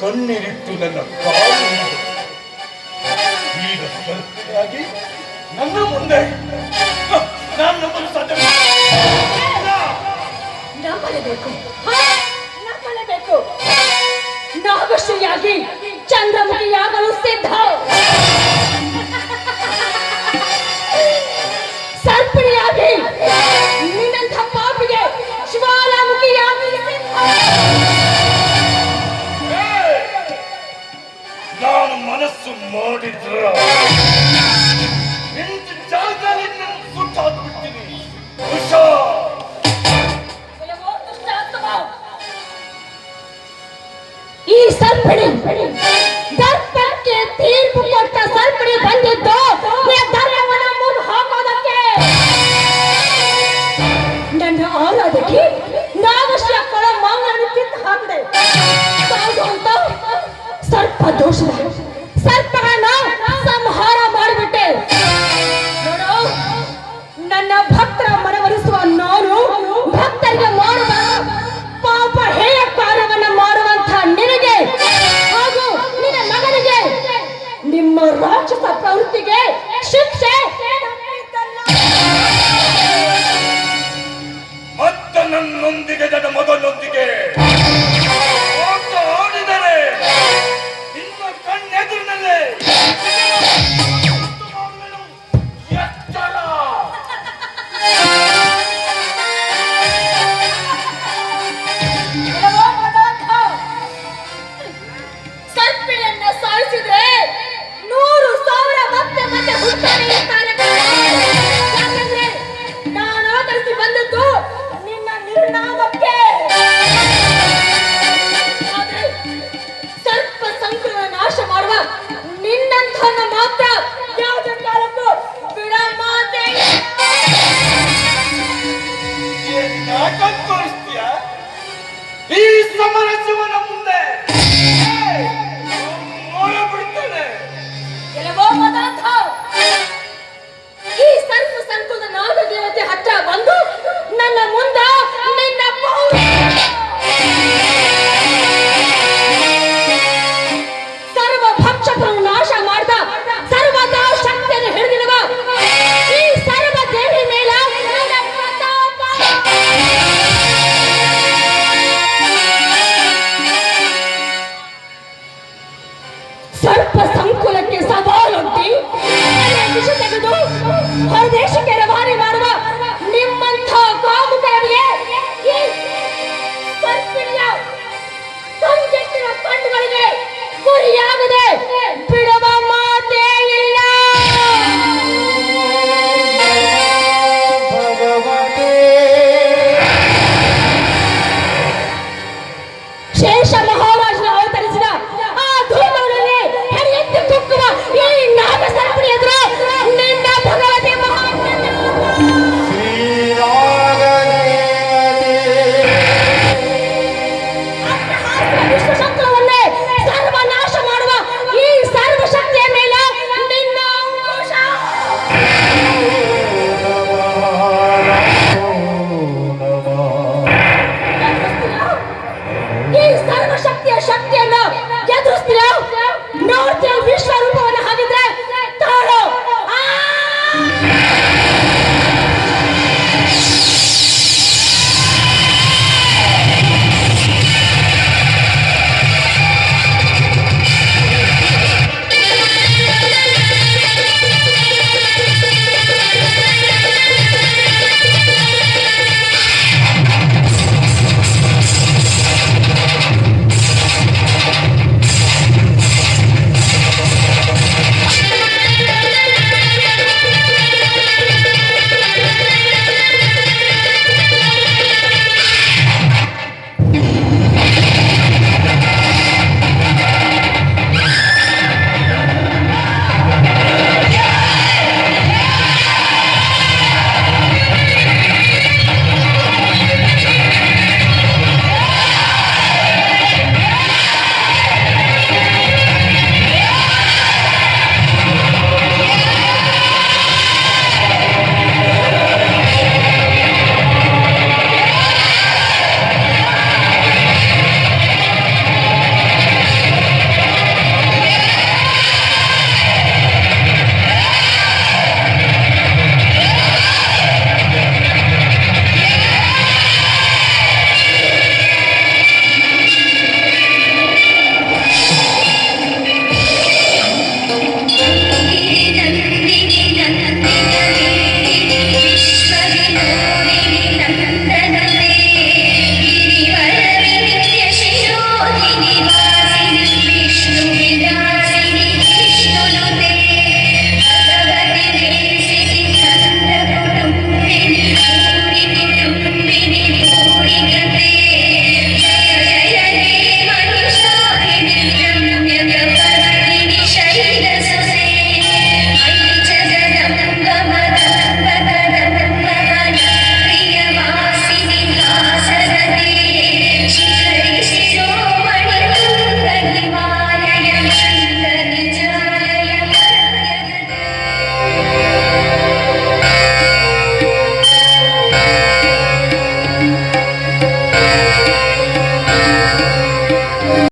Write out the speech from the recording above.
ಕಣ್ಣೀರಿಟ್ಟು ನನ್ನ ಈಗ ಸರ್ಕಾಗಿ ನನ್ನ ಮುಂದೆ ನಾನು ನಂಬಲು ಸಾಧ್ಯ ನಾಗಶ್ರೀಯಾಗಿ ಚಂದ್ರಮುಖಿಯಾಗಲು ಸಿದ್ಧ. ಮಾಡಿದ್ರ ನಿಂತು ಜಾಗದಲ್ಲಿ ನಾನು ಸುಟ್ಟಾಕ್ಬಿಡ್ತೀನಿ ಹುಷಾ ಈ ಸರ್ಪಣಿ ದರ್ಪಕ್ಕೆ ತೀರ್ಪು ಕೊಟ್ಟ ಸರ್ಪಣಿ ಬಂದಿದ್ದು ಧರ್ಮವನ್ನು ಮುಗಿದು ಹಾಕೋದಕ್ಕೆ. ನನ್ನ ಆರಾಧಕಿ ನಾಗಶ್ಯ ಕೊಳ ಮಾಂಗಲ್ಯ ಕಿತ್ತು ಹಾಕಿದೆ. ಸರ್ಪ ದೋಷದ month out ದೇಶ ತೆಗೆದು ಹೊರ ದೇಶಕ್ಕೆ ರವಾನೆ ಮಾಡುವ ನಿಮ್ಮಂಥ ಕಾಮುಕರಿಗೆ ಕಣ್ಣುಗಳಿಗೆ ಗುರಿಯಾಗದೆ. ಬಿಡುವ ಮಾತೇ ಇಲ್ಲ. ಶೇಷ